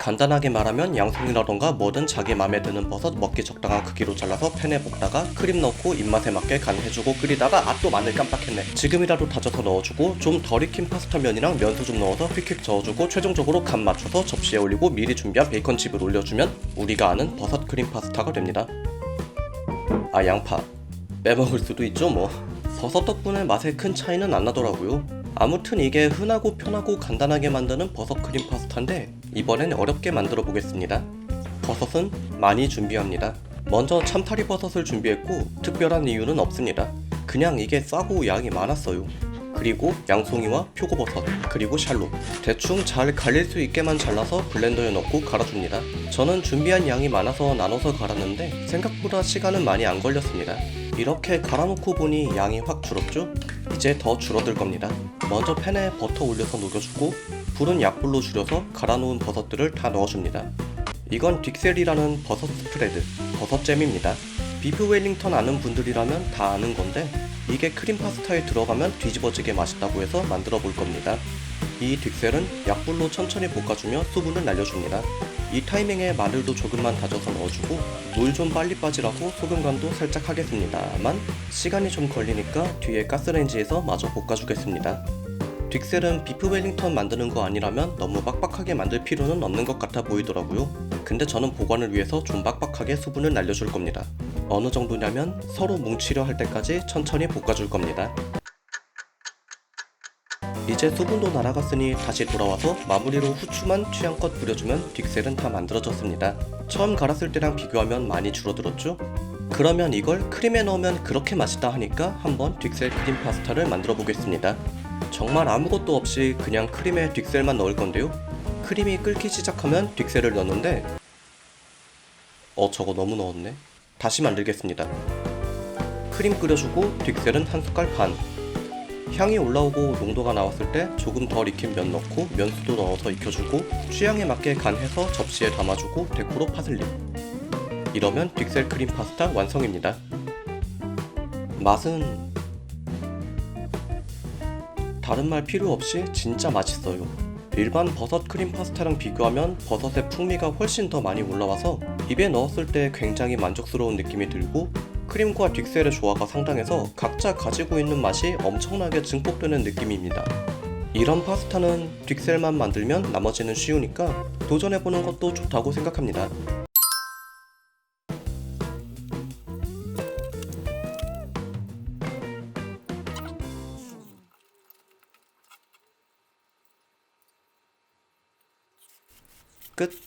간단하게 말하면 양송이라던가 뭐든 자기 맘에 드는 버섯 먹기 적당한 크기로 잘라서 팬에 볶다가 크림 넣고 입맛에 맞게 간 해주고 끓이다가 아 또 마늘 깜빡했네. 지금이라도 다져서 넣어주고 좀 덜 익힌 파스타 면이랑 면수 좀 넣어서 휙휙 저어주고 최종적으로 간 맞춰서 접시에 올리고 미리 준비한 베이컨칩을 올려주면 우리가 아는 버섯 크림 파스타가 됩니다. 아 양파. 빼먹을 수도 있죠 뭐. 버섯 덕분에 맛에 큰 차이는 안 나더라고요 아무튼 이게 흔하고 편하고 간단하게 만드는 버섯 크림 파스타인데 이번엔 어렵게 만들어 보겠습니다. 버섯은 많이 준비합니다. 먼저 참타리 버섯을 준비했고 특별한 이유는 없습니다. 그냥 이게 싸고 양이 많았어요 그리고 양송이와 표고버섯 그리고 샬롯 대충 잘 갈릴 수 있게만 잘라서 블렌더에 넣고 갈아줍니다. 저는 준비한 양이 많아서 나눠서 갈았는데 생각보다 시간은 많이 안 걸렸습니다. 이렇게 갈아놓고 보니 양이 확 줄었죠? 이제 더 줄어들 겁니다. 먼저 팬에 버터 올려서 녹여주고 불은 약불로 줄여서 갈아놓은 버섯들을 다 넣어줍니다. 이건 딕셀이라는 버섯 스프레드, 버섯잼입니다. 비프 웰링턴 아는 분들이라면 다 아는 건데 이게 크림 파스타에 들어가면 뒤집어지게 맛있다고 해서 만들어 볼 겁니다. 이 딕셀은 약불로 천천히 볶아주며 수분을 날려줍니다. 이 타이밍에 마늘도 조금만 다져서 넣어주고 물 좀 빨리 빠지라고 소금 간도 살짝 하겠습니다만 시간이 좀 걸리니까 뒤에 가스레인지에서 마저 볶아주겠습니다. 딕셀은 비프 웰링턴 만드는 거 아니라면 너무 빡빡하게 만들 필요는 없는 것 같아 보이더라고요. 근데 저는 보관을 위해서 좀 빡빡하게 수분을 날려줄 겁니다. 어느 정도냐면 서로 뭉치려 할 때까지 천천히 볶아줄 겁니다. 이제 수분도 날아갔으니 다시 돌아와서 마무리로 후추만 취향껏 뿌려주면 딕셀은 다 만들어졌습니다. 처음 갈았을 때랑 비교하면 많이 줄어들었죠? 그러면 이걸 크림에 넣으면 그렇게 맛있다 하니까 한번 딕셀 크림 파스타를 만들어 보겠습니다. 정말 아무것도 없이 그냥 크림에 딕셀만 넣을 건데요. 크림이 끓기 시작하면 딕셀을 넣는데 어 저거 너무 넣었네. 다시 만들겠습니다. 크림 끓여주고 딕셀은 한 숟갈 반. 향이 올라오고 농도가 나왔을 때 조금 덜 익힌 면 넣고 면수도 넣어서 익혀주고 취향에 맞게 간해서 접시에 담아주고 데코로 파슬리. 이러면 딕셀 크림 파스타 완성입니다. 맛은 다른 말 필요 없이 진짜 맛있어요. 일반 버섯 크림 파스타랑 비교하면 버섯의 풍미가 훨씬 더 많이 올라와서 입에 넣었을 때 굉장히 만족스러운 느낌이 들고 크림과 딕셀의 조화가 상당해서 각자 가지고 있는 맛이 엄청나게 증폭되는 느낌입니다. 이런 파스타는 딕셀만 만들면 나머지는 쉬우니까 도전해보는 것도 좋다고 생각합니다. good